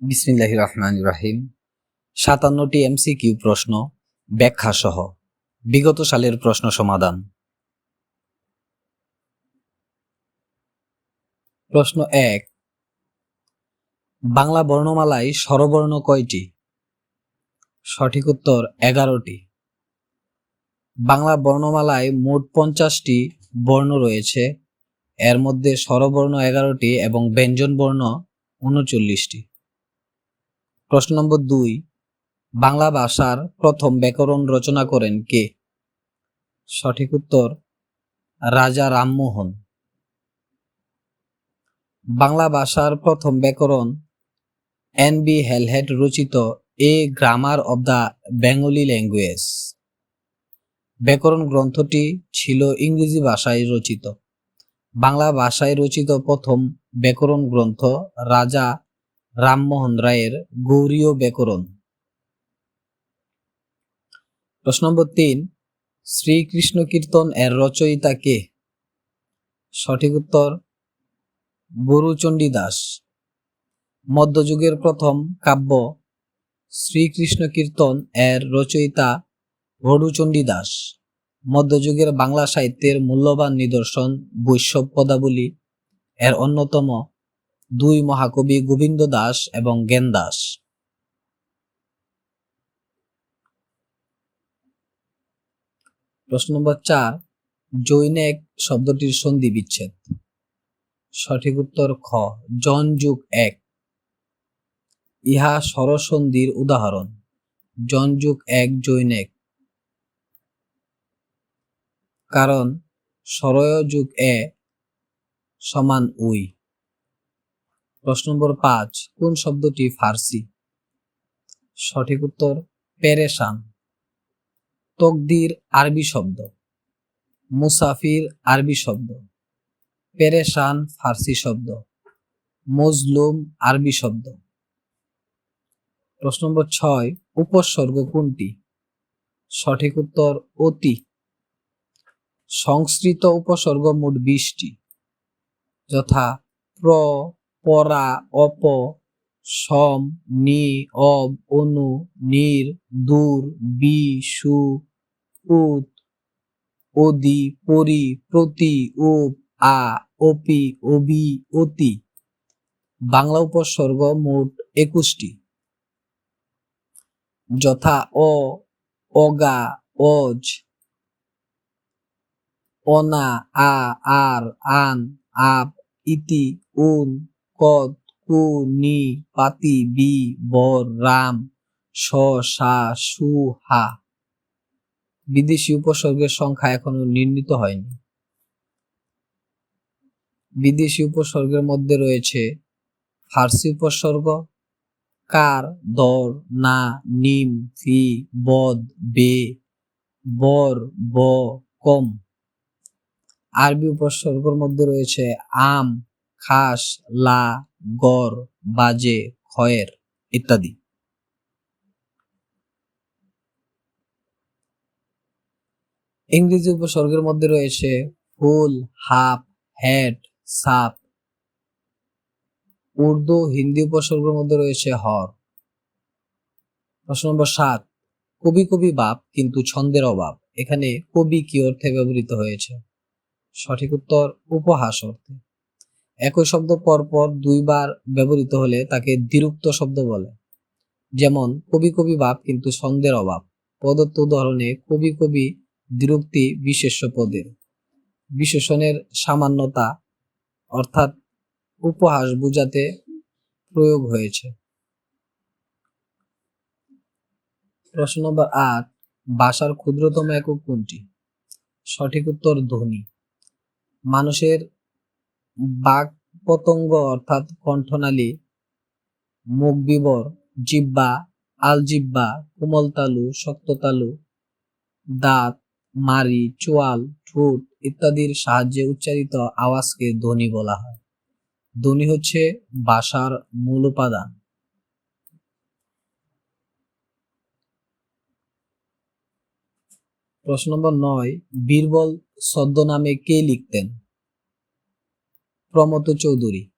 বিসমিল্লাহ রহমান রাহিম সাতান্নটি এমসিকিউ প্রশ্ন ব্যাখ্যা সহ বিগত সালের প্রশ্ন সমাধান। প্রশ্ন এক, বাংলা বর্ণমালায় স্বরবর্ণ কয়টি? সঠিক উত্তর, এগারোটি। বাংলা বর্ণমালায় মোট পঞ্চাশটি বর্ণ রয়েছে। এর মধ্যে স্বরবর্ণ এগারোটি এবং ব্যঞ্জন বর্ণ উনচল্লিশটি। প্রশ্ন নম্বর দুই, বাংলা ভাষার প্রথম ব্যাকরণ রচনা করেন কে? সঠিক উত্তর, রাজা রামমোহন। বাংলা ভাষার প্রথম ব্যাকরণ এন বি হেলহেড রচিত a grammar of the Bengali language. ব্যাকরণ গ্রন্থটি ছিল ইংরেজি ভাষায় রচিত। বাংলা ভাষায় রচিত প্রথম ব্যাকরণ গ্রন্থ রাজা রামমোহন রায়ের গৌরীয় ব্যাকরণ। প্রশ্ন নম্বর তিন, শ্রীকৃষ্ণ কীর্তন এর রচয়িতা কে? সঠিক উত্তর, বরুচণ্ডী দাস। মধ্যযুগের প্রথম কাব্য শ্রীকৃষ্ণ কীর্তন এর রচয়িতা বড়ুচণ্ডী দাস। মধ্যযুগের বাংলা সাহিত্যের মূল্যবান নিদর্শন বৈষ্ণব পদাবলী এর অন্যতম দুই মহাকবি গোবিন্দ দাস এবং জ্ঞান দাস। প্রশ্ন নম্বর চার, জৈনেক শব্দটির সন্ধি বিচ্ছেদ। সঠিক উত্তর খ, জন যুগ এক। ইহা সরসন্ধির উদাহরণ, জন যুগ এক জৈনেক। কারণ সরয় যুগ এ সমান উই। প্রশ্ন নম্বর পাঁচ, কোন শব্দটি ফার্সি? সঠিক উত্তর, পেরেশান। তকদির আরবি শব্দ। মুসাফির আরবি শব্দ। পেরেশান ফার্সি শব্দ। মজলুম আরবি শব্দ। প্রশ্ন নম্বর ছয়, উপসর্গ কোনটি? সঠিক উত্তর, অতি। সংস্কৃত উপসর্গ মোট বিশটি। যথা প্র পরা, অপ, সম, নি, অব, অনু, নির, দূর, বি, সু, উত, অদি, পরি, প্রতি, উপ, আ, অপি, অবি, অতি। বাংলা উপসর্গ মোট একুশটি। যথা, অ, অগা, অজ, অনা, আ, আর, আন আপ ইতি, উন কদ, কু, নি, পাতি, বি বর রাম স সা, সু, হা। বিদেশি উপসর্গের সংখ্যা এখনও নির্ণীত হয়নি। বিদেশি উপসর্গের মধ্যে রয়েছে ফার্সি উপসর্গ, কার, দর, না, নিম, ফি, বদ, বে, বর, ব, কম। আরবি উপসর্গের মধ্যে রয়েছে আম খাস, লা, গর, বাজে খয়ের ইত্যাদি। ইংরেজি উপসর্গের মধ্যে রয়েছে ফুল, হাফ, হেড, সাপ। উর্দু, হিন্দি উপসর্গের মধ্যে রয়েছে হর। প্রশ্ন নম্বর সাত, কবি কবি বাপ, কিন্তু ছন্দের অভাব। এখানে কবি কি অর্থে ব্যবহৃত হয়েছে? সঠিক উত্তর, উপহাস অর্থে। একই শব্দ পরপর দুইবার ব্যবহৃত হলে তাকে দ্বিরুক্ত শব্দ বলে। যেমন, কবি কবি ভাব কিন্তু ছন্দের অভাব। প্রদত্ত উদাহরণে কবি কবি দ্বিরুক্তি বিশেষ্য পদের। বিশেষণের সামান্যতা অর্থাৎ উপহাস বুঝাতে প্রয়োগ হয়েছে। প্রশ্ন নম্বর আট ভাষার ক্ষুদ্রতম একক কোনটি? সঠিক উত্তর ধ্বনি। মানুষের বাক পতঙ্গ অর্থাৎ কণ্ঠনালী মুখ বিবর জিব্বা, আলজিব্বা, কোমলতালু শক্ততালু দাঁত মারি চোয়াল, ঠোঁট ইত্যাদির সাহায্যে উচ্চারিত আওয়াজকে ধ্বনি বলা হয়। ধ্বনি হচ্ছে ভাষার মূল উপাদান। প্রশ্ন নম্বর নয়, বীরবল ছদ্মনামে কে লিখতেন? প্রমত চৌধুরী।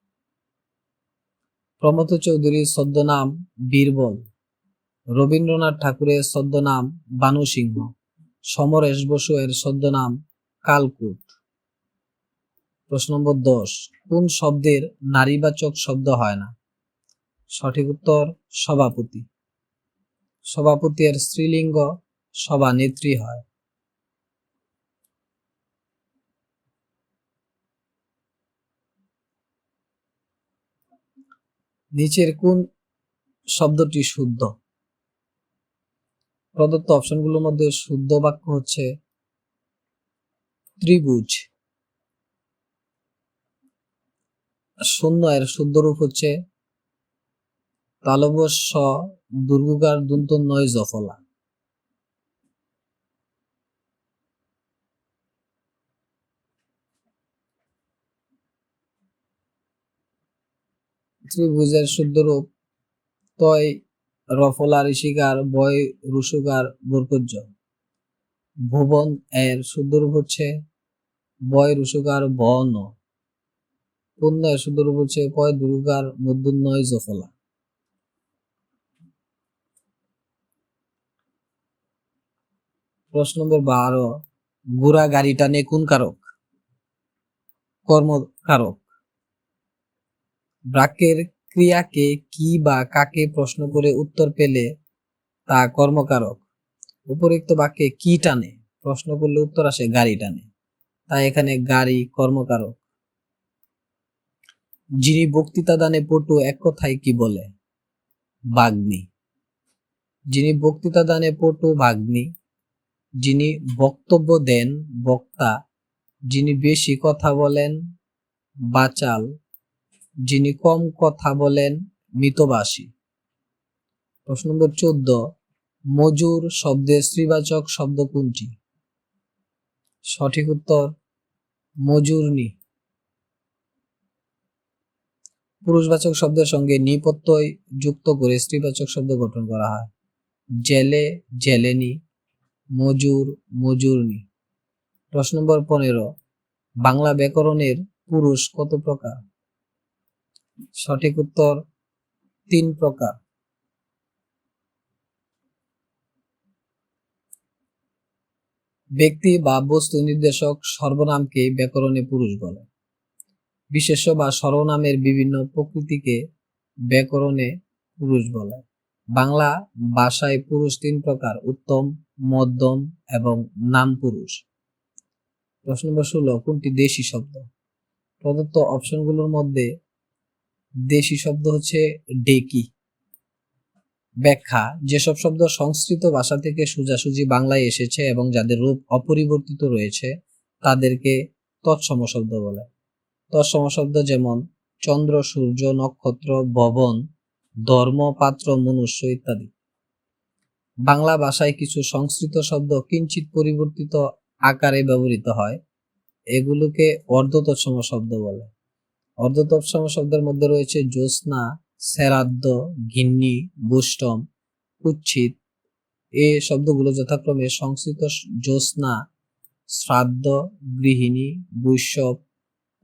প্রমত চৌধুরীর ছদ্মনাম বীরবল। রবীন্দ্রনাথ ঠাকুরের ছদ্মনাম বানু সিংহ। সমরেশ বসু এর ছদ্মনাম কালকুট। প্রশ্ন নম্বর দশ, কোন শব্দের নারীবাচক শব্দ হয় না? সঠিক উত্তর, সভাপতি। সভাপতি এর স্ত্রীলিঙ্গ, সভানেত্রী হয়। নিচের কোন শব্দটি শুদ্ধ? প্রদত্ত অপশনগুলোর মধ্যে শুদ্ধ বাক্য হচ্ছে ত্রিভুজ। শূন্য এর শুদ্ধ রূপ হচ্ছে তালবস্য দুর্গুকার দুন্ত নয় জফলা। ত্রিভুজের শুদ্ধ রূপ। তয় রফলা ঋষিকার বয়, রুসুকার বরকজ্জ ভুবন, এর শুদ্ধ রূপ হচ্ছে বয়, রুসুকার, বন। পূর্ণ এর শুদ্ধ রূপ হচ্ছে পয় দুর্গার, মধ্যুন্নয়, জফলা। প্রশ্ন নম্বর বারো, ঘোড়া গাড়ি টানে কোন কারক? কর্মকারক। বাক্যের ক্রিয়াকে কি বা কাকে প্রশ্ন করে উত্তর পেলে তা কর্মকারক। উপরিক্ত বাক্যে কি টানে, প্রশ্ন করলে উত্তর আসে গাড়ি টানে। তাই এখানে গাড়ি কর্মকারক। যিনি বক্তৃতা দানে পটু এক কথায় কি বলে? বাগ্নি যিনি বক্তৃতা দানে পটু ভাগ্নি, যিনি বক্তব্য দেন বক্তা, যিনি বেশি কথা বলেন বাচাল যিনি কম কথা বলেন, মিতবাসী। প্রশ্ন নম্বর চোদ্দ, মজুর শব্দের শ্রীবাচক শব্দ কোনটি? সঠিক উত্তর মজুরনি পুরুষবাচক শব্দের সঙ্গে নিপত্যয় যুক্ত করে স্ত্রীবাচক শব্দ গঠন করা হয়। জেলে, জেলেনি, মজুর, মজুরনি। প্রশ্ন নম্বর পনেরো, বাংলা ব্যাকরণের পুরুষ কত প্রকার? সঠিক উত্তর তিন প্রকার। ব্যক্তি বা বস্তু নির্দেশক সর্বনামকে ব্যাকরণে পুরুষ বলে। বিশেষ্য বা সর্বনামের বিভিন্ন প্রকৃতিকে ব্যাকরণে পুরুষ বলে। বাংলা ভাষায় পুরুষ তিন প্রকার, উত্তম, মধ্যম এবং নাম পুরুষ প্রশ্ন নম্বর ষোলো, কোনটি দেশি শব্দ? প্রদত্ত অপশনগুলোর মধ্যে দেশি শব্দ হচ্ছে ডেকি। ব্যাখ্যা, যেসব শব্দ সংস্কৃত ভাষা থেকে সোজাসুজি বাংলায় এসেছে এবং যাদের রূপ অপরিবর্তিত রয়েছে, তাদেরকে তৎসম শব্দ বলে। তৎসম শব্দ যেমন চন্দ্র, সূর্য, নক্ষত্র, ভবন, ধর্ম, পাত্র, মনুষ্য ইত্যাদি। বাংলা ভাষায় কিছু সংস্কৃত শব্দ কিঞ্চিত পরিবর্তিত আকারে ব্যবহৃত হয়, এগুলোকে অর্ধতৎসম শব্দ বলে। অর্ধতৎসম শব্দের মধ্যে রয়েছে জ্যোৎস্না সেরাদ্দ গিন্নি বুষ্টম কুচ্ছিত। এ শব্দগুলো যথাক্রমে সংস্কৃত জ্যোৎস্না, শ্রাদ্ধ, গৃহিণী, বৈষ্ণব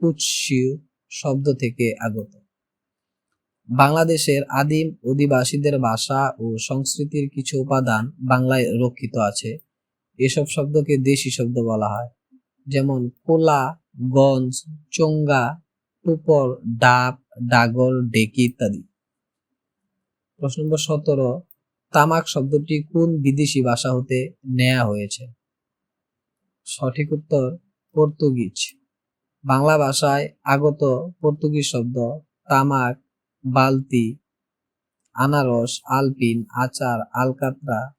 কুৎসিউ শব্দ থেকে আগত। বাংলাদেশের আদিম অধিবাসীদের ভাষা ও সংস্কৃতির কিছু উপাদান বাংলায় রক্ষিত আছে। এসব শব্দকে দেশি শব্দ বলা হয়। যেমন কোলা, গঞ্জ, চোঙ্গা টুপর ডাব ডাগর ডেকি ইত্যাদি। প্রশ্ন নম্বর সতেরো, তামাক শব্দটি কোন বিদেশি ভাষা হতে নেয়া হয়েছে? সঠিক উত্তর, পর্তুগিজ। বাংলা ভাষায় আগত পর্তুগিজ শব্দ তামাক, বালতি, আনারস, আলপিন, আচার, আলকাতরা,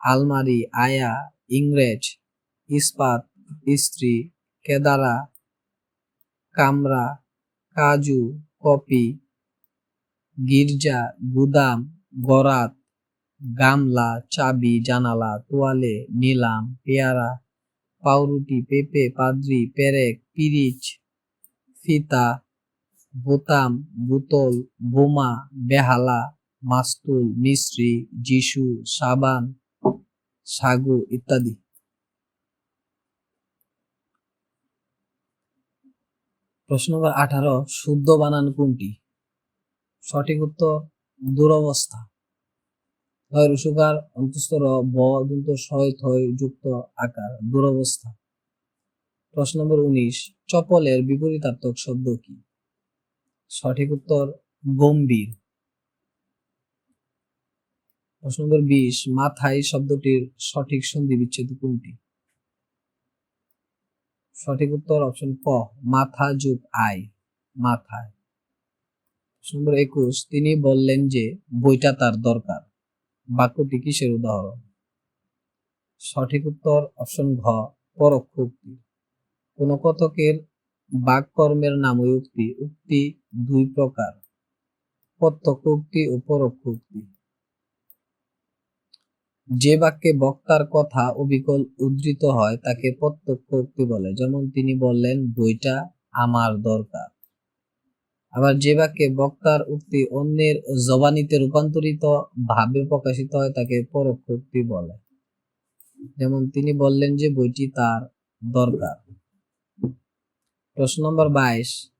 আলমারি, আয়া, ইংরেজ, ইস্পাত, ইস্ত্রি, কেদারা, কামরা কাজু, কপি, গির্জা, গুদাম গরাত গামলা, চাবি, জানালা, তোয়ালে, নিলাম, পেয়ারা, পাউরুটি, পেঁপে, পাদ্রি, পেরেক, পিরিচ, ফিতা, বোতাম, বোতল, বোমা, বেহালা, মাস্তুল, মিস্ত্রি, যিশু, সাবান, সাগু ইত্যাদি। প্রশ্ন নম্বর আঠারো, শুদ্ধ বানান কোনটি? সঠিক উত্তর, দুরবস্থা। হয় রসুকার অন্তস্তর ব দন্ত সয়, থয়, যুক্ত আকার, দুরবস্থা। প্রশ্ন নম্বর উনিশ, চপলের বিপরীতার্থক শব্দ কি? সঠিক উত্তর, গম্ভীর। প্রশ্ন নম্বর বিশ, মাথায় শব্দটির সঠিক সন্ধি বিচ্ছেদ কোনটি? সঠিক উত্তর অপশন ক, মাথা যোগ আয় মাথায়। নম্বর একুশ, তিনি বললেন যে বইটা তার দরকার। বাক্যটি কিসের উদাহরণ? সঠিক উত্তর অপশন ঘ, পরোক্ষ উক্তি। কোন কথকের বাক্যকর্মের নাম উক্তি উক্তি দুই প্রকার, প্রত্যক্ষ উক্তি ও পরোক্ষ উক্তি। যে বাক্যে বক্তার কথা অবিকল উদ্ধৃত হয়, তাকে প্রত্যক্ষ উক্তি বলে। যেমন তিনি বললেন, বইটা আমার দরকার। আবার যে বাক্যে বক্তার উক্তি অন্যের জবানিতে রূপান্তরিত, ভাবে প্রকাশিত হয়, তাকে পরোক্ষ উক্তি বলে। যেমন তিনি বললেন যে, বইটি তার দরকার। প্রশ্ন নম্বর বাইশ,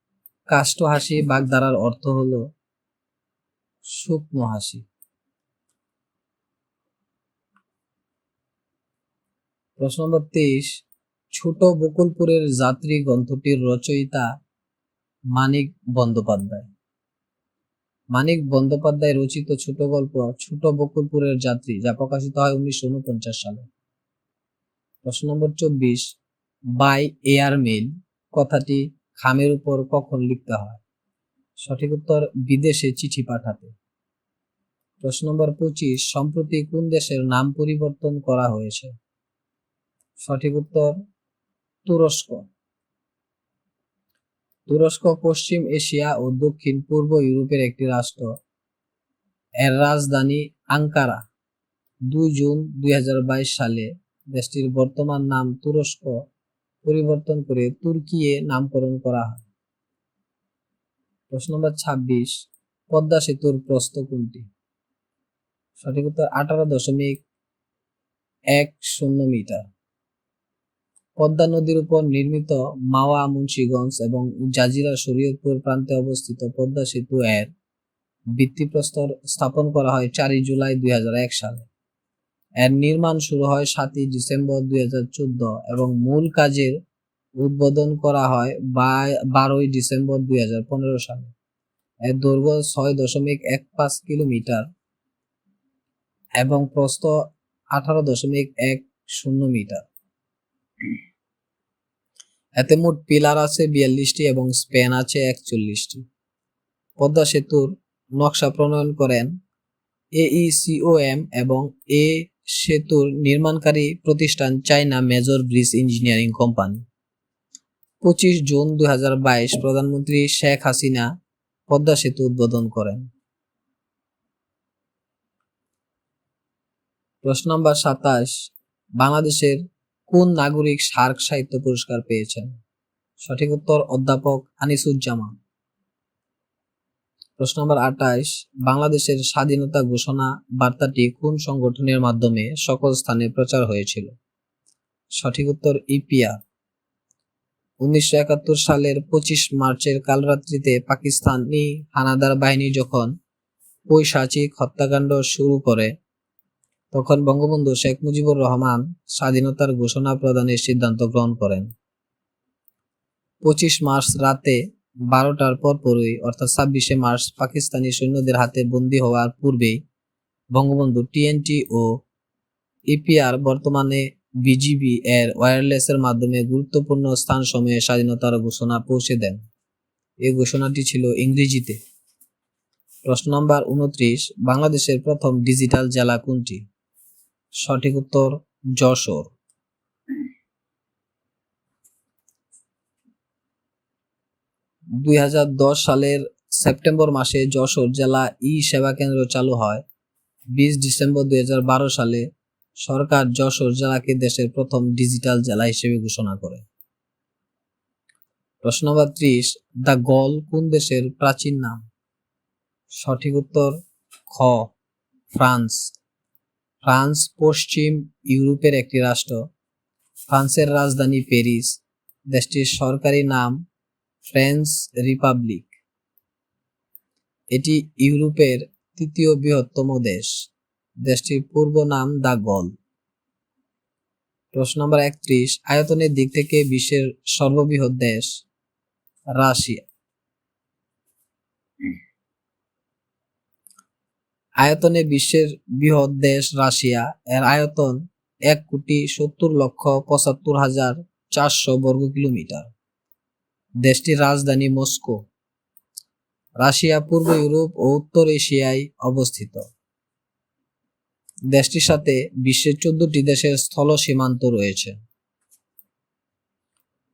কাষ্ঠ হাসি বাগধারার অর্থ হলো শুকনো হাসি। প্রশ্ন নম্বর তেইশ, ছোট বকুলপুরের যাত্রী গ্রন্থটির রচয়িতা মানিক বন্দ্যোপাধ্যায়। মানিক বন্দ্যোপাধ্যায় রচিত ছোট গল্প, ছোট বকুলপুরের যাত্রী, যা প্রকাশিত হয় উনিশশো উনপঞ্চাশ সালে। প্রশ্ন নম্বর চব্বিশ, বাই এয়ার মেল কথাটি খামের উপর কখন লিখতে হয়? সঠিক উত্তর, বিদেশে চিঠি পাঠাতে। প্রশ্ন নম্বর পঁচিশ, সম্প্রতি কোন দেশের নাম পরিবর্তন করা হয়েছে? সঠিক উত্তর তুরস্ক। তুরস্ক, পশ্চিম এশিয়া ও দক্ষিণ পূর্ব ইউরোপের একটি রাষ্ট্র। এর রাজধানী আঙ্কারা। দুই জুন দুই হাজার বাইশ সালে দেশটির বর্তমান নাম তুরস্ক। পরিবর্তন করে তুর্কিয়ে নামকরণ করা হয়। প্রশ্ন নম্বর ছাব্বিশ, পদ্মা সেতুর প্রস্থ কোনটি? সঠিক উত্তর আঠারো দশমিক এক শূন্য মিটার। পদ্মা নদীর উপর নির্মিত মাওয়া, মুন্সিগঞ্জ এবং জাজিরা শরীয়তপুর প্রান্তে অবস্থিত পদ্মা সেতু এর ভিত্তিপ্রস্তর স্থাপন করা হয় চারই জুলাই দুই হাজার এক সালে। এর নির্মাণ শুরু হয় সাতই ডিসেম্বর দুই হাজার চোদ্দ এবং মূল কাজের উদ্বোধন করা হয় বারোই ডিসেম্বর দুই হাজার পনেরো সালে। এর দৈর্ঘ্য ছয় দশমিক এক পাঁচ কিলোমিটার এবং প্রস্থ আঠারো দশমিক এক শূন্য মিটার। এতে মোট পিলার আছে বিয়াল্লিশটি এবং স্পেন আছে একচল্লিশটি। পদ্মা সেতুর নকশা প্রণয়ন করেন এইসিওএম এবং এ সেতুর নির্মাণকারী প্রতিষ্ঠান China major bridge engineering company. পঁচিশ জুন দু হাজার বাইশ প্রধানমন্ত্রী শেখ হাসিনা পদ্মা সেতু উদ্বোধন করেন। প্রশ্ন নম্বর সাতাশ, বাংলাদেশের কোন নাগরিক সার্ক সাহিত্য পুরস্কার পেয়েছেন? সঠিক উত্তর অধ্যাপক আনিসুজ্জামান প্রশ্ন নম্বর আঠাইশ বাংলাদেশের স্বাধীনতা ঘোষণা বার্তাটি কোন সংগঠনের মাধ্যমে সকল স্থানে প্রচার হয়েছিল? সঠিক উত্তর ইপিআর। উনিশশো একাত্তর সালের পঁচিশ মার্চের কালরাত্রিতে পাকিস্তানি হানাদার বাহিনী যখন পৈশাচিক হত্যাকাণ্ড শুরু করে তখন বঙ্গবন্ধু শেখ মুজিবুর রহমান স্বাধীনতার ঘোষণা প্রদানের সিদ্ধান্ত গ্রহণ করেন। পঁচিশ মার্চ রাতে বারোটার পরপরই অর্থাৎ ছাব্বিশে মার্চ, পাকিস্তানি সৈন্যদের হাতে বন্দী হওয়ার পূর্বেই বঙ্গবন্ধু টিএনটি ও ইপিআর বর্তমানে বিজিবি এর ওয়্যারলেসের মাধ্যমে গুরুত্বপূর্ণ স্থান সময়ে স্বাধীনতার ঘোষণা পৌঁছে দেন। এই ঘোষণাটি ছিল ইংরেজিতে। প্রশ্ন নম্বর উনত্রিশ, বাংলাদেশের প্রথম ডিজিটাল জেলা কোনটি? সঠিক উত্তর যশোর। দুই হাজার দশ সালের সেপ্টেম্বর মাসে যশোর জেলা ই সেবা কেন্দ্র চালু হয়। বিশ ডিসেম্বর দুই হাজার বারো সালে সরকার যশোর জেলাকে দেশের প্রথম ডিজিটাল জেলা হিসেবে ঘোষণা করে। প্রশ্ন নম্বর ত্রিশ, দ্য গল কোন দেশের প্রাচীন নাম? সঠিক উত্তর, খ, ফ্রান্স। ফ্রান্স পশ্চিম ইউরোপের একটি রাষ্ট্র। ফ্রান্সের রাজধানী প্যারিস, দেশটির সরকারি নাম ফ্রেঞ্চ রিপাবলিক। এটি ইউরোপের তৃতীয় বৃহত্তম দেশ। দেশটির পূর্ব নাম দা গল প্রশ্ন নম্বর একত্রিশ, আয়তনের দিক থেকে বিশ্বের সর্ববৃহৎ দেশ রাশিয়া। আয়তনে বিশ্বের বৃহৎ দেশ রাশিয়া। এর আয়তন এক কোটি সত্তর লক্ষ পঁচাত্তর হাজার চারশো বর্গ কিলোমিটার। দেশটির রাজধানী মস্কো। রাশিয়া পূর্ব ইউরোপ ও উত্তর এশিয়ায় অবস্থিত। দেশটির সাথে বিশ্বের চোদ্দটি দেশের স্থল সীমান্ত রয়েছে।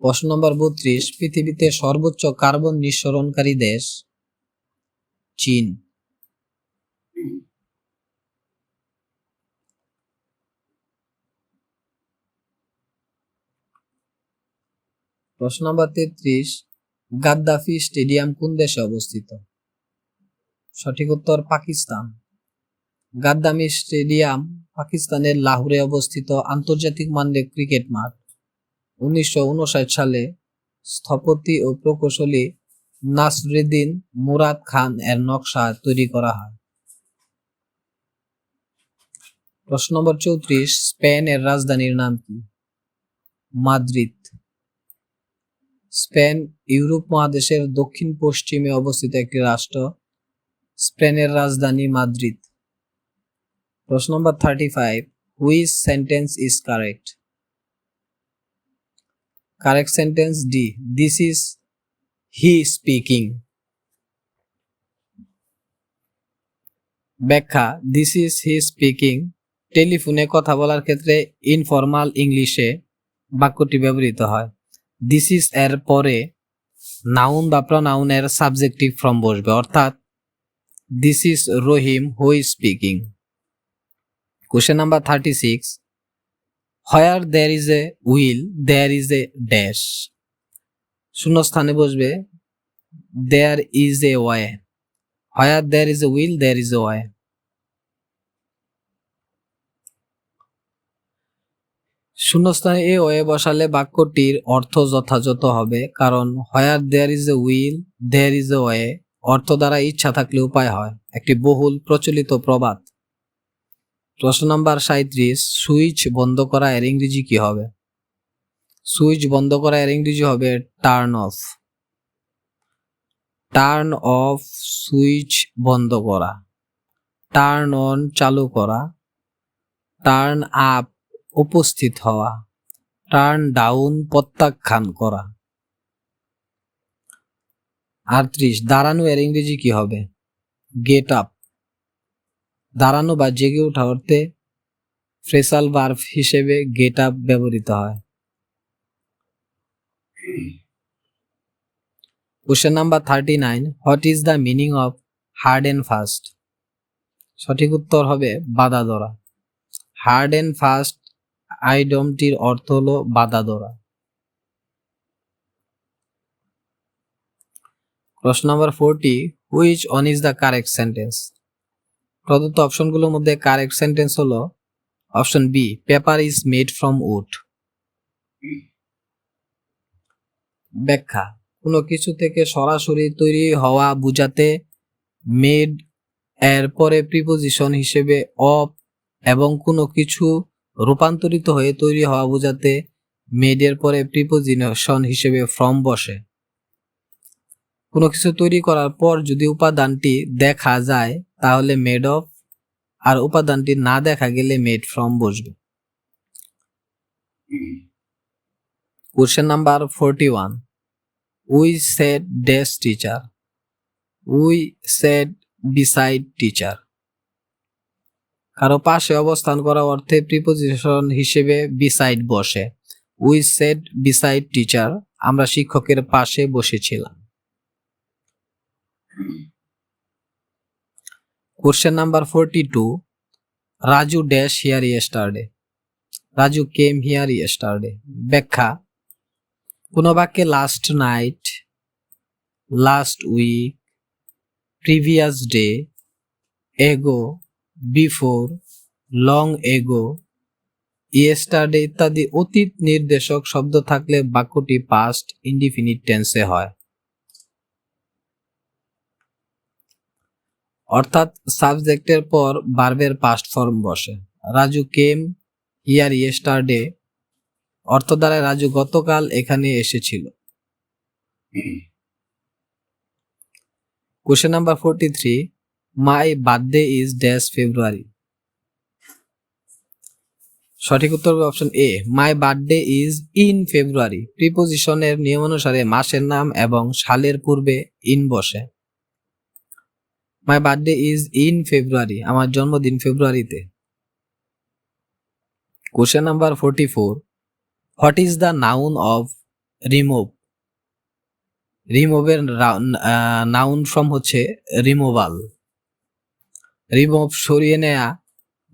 প্রশ্ন নম্বর বত্রিশ, পৃথিবীতে সর্বোচ্চ কার্বন নিঃসরণকারী দেশ চীন। প্রশ্ন নম্বর তেত্রিশ, গাদ্দাফি স্টেডিয়াম কোন দেশে অবস্থিত? সঠিক উত্তর পাকিস্তান। গাদ্দামি স্টেডিয়াম পাকিস্তানের লাহোরে অবস্থিত আন্তর্জাতিক মানের ক্রিকেট মাঠ। উনিশশো উনষাট সালে স্থপতি ও প্রকৌশলী নাসরুদ্দিন মুরাদ খান এর নকশা তৈরি করা হয়। প্রশ্ন নম্বর চৌত্রিশ স্পেন এর রাজধানীর নাম কি? মাদ্রিদ। স্পেন, ইউরোপ মহাদেশের দক্ষিণ পশ্চিমে অবস্থিত একটি রাষ্ট্র, স্পেনের রাজধানী মাদ্রিদ। প্রশ্ন নম্বর thirty five which sentence is correct correct sentence D this is he speaking ব্যাখ্যা দিস ইজ হি স্পিকিং টেলিফোনে কথা বলার ক্ষেত্রে ইনফরমাল ইংলিশে বাক্যটি ব্যবহৃত হয়। দিস ইজ এর পরে নাউন বা প্রনাউনের সাবজেক্টিভ ফর্ম বসবে। অর্থাৎ this is Rahim who speaking question number thirty six where there is a will there is a dash শূন্য স্থানে বসবে there is a way where there is a will there is a way শূন্যস্থানে a way বসালে বাক্যটির অর্থ যথাযথ হবে, কারণ where there is a will there is a way অর্থ দ্বারা ইচ্ছা থাকলে উপায় হয়। একটি বহুল প্রচলিত প্রবাদ। প্রশ্ন নাম্বার সাঁত্রিশ সুইচ বন্ধ করা এর ইংরেজি কি হবে? সুইচ বন্ধ করা এর ইংরেজি হবে turn off turn off switch বন্ধ করা। টার্ন অন চালু করা। টার্ন আপ উপস্থিত হওয়া টার্ন ডাউন প্রত্যাখ্যান করা। আটত্রিশ, দাঁড়ানো এর ইংরেজি কি হবে? গেট আপ দাঁড়ানো বা জেগে ওঠা অর্থে ফ্রেসাল বার্ফ হিসেবে গেট আপ ব্যবহৃত হয়। Question number thirty nine, what is the meaning of hard and fast? সঠিক উত্তর হবে বাধা ধরা। হার্ড অ্যান্ড ফাস্ট আইডমটির অর্থ হলো বাধা ধরা। প্রশ্ন number forty which on is the correct sentence প্রদত্ত অপশনগুলোর মধ্যে কারেক্ট সেন্টেন্স হলো option B paper is made from wood ব্যাখ্যা, কোনো কিছু থেকে সরাসরি তৈরি হওয়া বুঝাতে মেড এর পরে প্রিপোজিশন হিসেবে অফ এবং কোনো কিছু রূপান্তরিত হয়ে তৈরি হওয়া বোঝাতে মেডের পরে প্রিপোজিশন হিসেবে ফ্রম বসে। কোনো কিছু তৈরি করার পর যদি উপাদানটি দেখা যায়, তাহলে মেড অফ আর উপাদানটি না দেখা গেলে মেড ফ্রম বসবে। Question number forty one we sat dash teacher we sat beside teacher কারও পাশে অবস্থান করা অর্থে প্রিপোজিশন হিসেবে বিসাইড বসে। উই সেড বিসাইড টিচার আমরা শিক্ষকের পাশে বসেছিলাম। Question number forty two Raju dash here yesterday Raju came here yesterday ব্যাখ্যা, কোনো বাক্যে last night last week previous day ago before long ago yesterday ইত্যাদি অতীত নির্দেশক শব্দ থাকলে বাক্যটি পাস্ট ইনডিফিনিট টেন্সে হয়। অর্থাৎ সাবজেক্টের পর বার্বের পাস্ট ফর্ম বসে। রাজু কেম হিয়ার ইয়েস্টারডে অর্থ দ্বারা রাজু গতকাল এখানে এসেছিল। Question number forty three my birthday is dash February সঠিক উত্তর হবে option A my birthday is in February প্রিপোজিশনের নিয়ম অনুসারে মাসের নাম এবং সালের পূর্বে ইন বসে। My birthday is in February আমার জন্মদিন ফেব্রুয়ারিতে question number forty four what is the noun of remove রিমুভের noun from হচ্ছে রিমুভাল রিমুভ সরিয়ে নেয়া,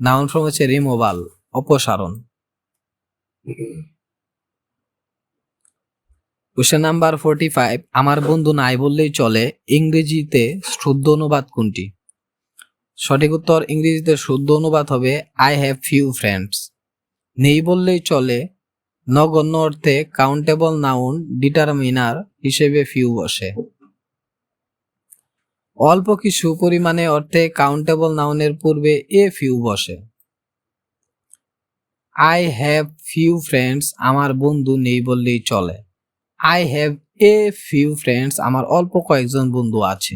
নাউন ফর্ম হচ্ছে রিমুভাল, অপসারণ। কোশ্চেন নাম্বার ফোরটি ফাইভ আমার বন্ধু নাই বললেই চলে, ইংরেজিতে শুদ্ধ অনুবাদ কোনটি? সঠিক উত্তর ইংরেজিতে শুদ্ধ অনুবাদ হবে আই হ্যাভ ফিউ ফ্রেন্ডস নেই বললেই চলে, নগণ্য অর্থে কাউন্টেবল নাউন ডিটারমিনার হিসেবে ফিউ বসে। অল্প কিছু পরিমাণে অর্থে কাউন্টেবল নাউনের পূর্বে এ ফিউ বসে। আই হ্যাভ ফিউ ফ্রেন্ডস আমার বন্ধু নেই বললেই চলে। I have a few friends আমার অল্প কয়েকজন বন্ধু আছে।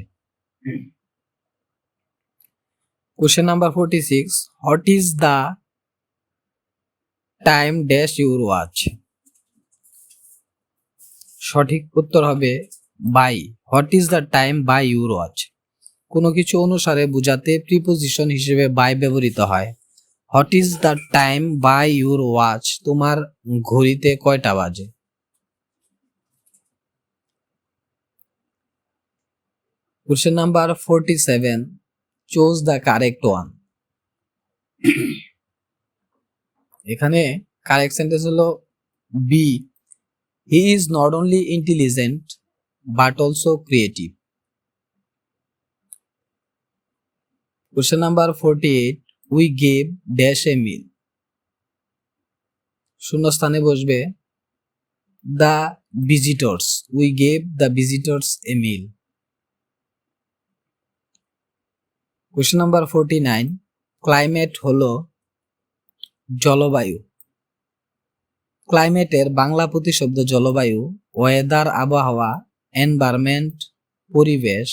Question number forty six what is the time dash your watch সঠিক উত্তর হবে by what is the time by your watch কোনো কিছু অনুসারে বোঝাতে প্রিপোজিশন হিসেবে বাই ব্যবহৃত হয়। What is the time by your watch তোমার ঘড়িতে কয়টা বাজে? Question number forty seven choose the correct one এখানে কারেক্ট সেন্টেন্স হলো B he is not only intelligent but also creative question number forty eight we gave dash a meal শূন্যস্থানে বসবে the visitors we gave the visitors a meal question number forty nine climate হলো জলবায়ু. ক্লাইমেটের বাংলা প্রতিশব্দ জলবায়ু weather আবহাওয়া environment পরিবেশ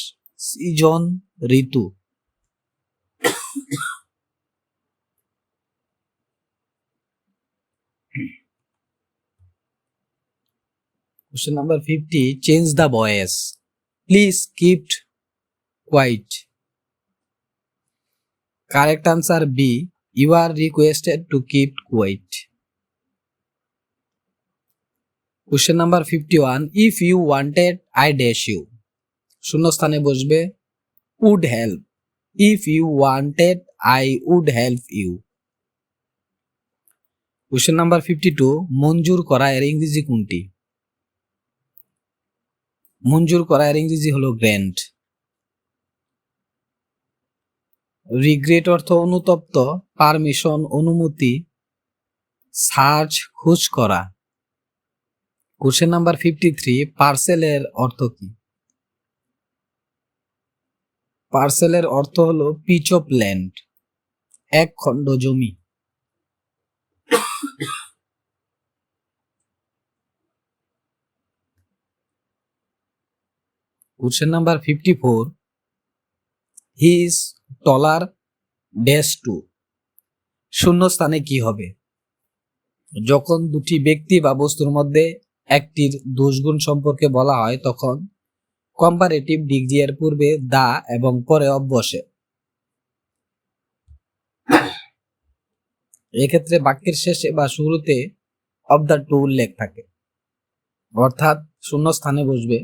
season ঋতু Question number 50 Change the voice. Please keep quiet. Correct answer B. You are requested to keep quiet. Question number 51 If you wanted, I dash you. শূন্যস্থানে বসবে would help. If you wanted, I would help you. Question number 52 মঞ্জুর করা এর ইংরেজি কোনটি মঞ্জুর করা এর ইংরেজি হলো গ্র্যান্ট রিগ্রেট অর্থ অনুতপ্ত পারমিশন অনুমতি সার্চ খোঁজ করা কোশ্চেন নাম্বার ফিফটি থ্রি পার্সেলের অর্থ কি? পার্সেলের অর্থ হলো পিচ অফ ল্যান্ড এক খণ্ড জমি। Question number fifty four he is taller dash to শূন্য স্থানে কি হবে? যখন দুটি ব্যক্তি বা বস্তুর মধ্যে একটির দোষগুণ সম্পর্কে বলা হয় তখন কম্পারেটিভ ডিগ্রি এর পূর্বে দা এবং পরে অব বসে এক্ষেত্রে বাক্যের শেষে বা শুরুতে অব দ্য টু উল্লেখ থাকে। অর্থাৎ শূন্য স্থানে বসবে।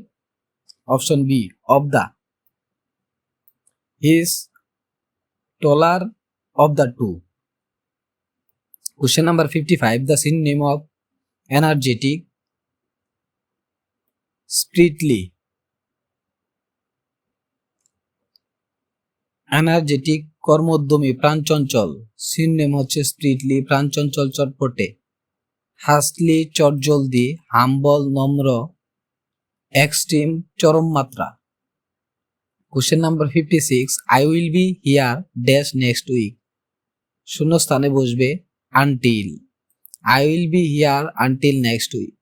Option B of the is taller of the two. Question number 55 The synonym of energetic, spritely. Energetic কর্মোদ্যমী, প্রাণচঞ্চল। সিননেম হচ্ছে স্প্রিটলি প্রাণচঞ্চল, চটপটে। হাসলি চটজলদি হাম্বল নম্র এক্সট্রিম চরম মাত্রা। Question number fifty six I will be here dash next week শূন্য স্থানে বসবে until I will be here until next week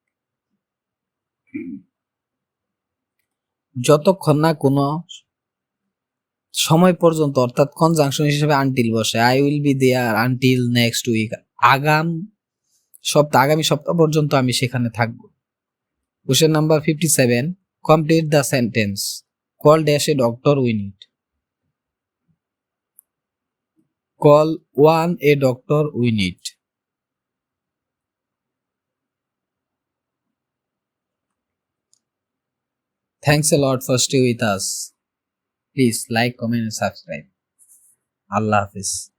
যতক্ষণ না কোনো সময় পর্যন্ত, অর্থাৎ কনজাংশন হিসেবে আনটিল বসে I will be there until next week আগাম সপ্তাহ, আগামী সপ্তাহ পর্যন্ত আমি সেখানে থাকব। Question number fifty seven complete the sentence call dash a doctor when it call one a doctor when Thanks a lot for staying with us. Please like, comment, and subscribe. Allah Hafiz.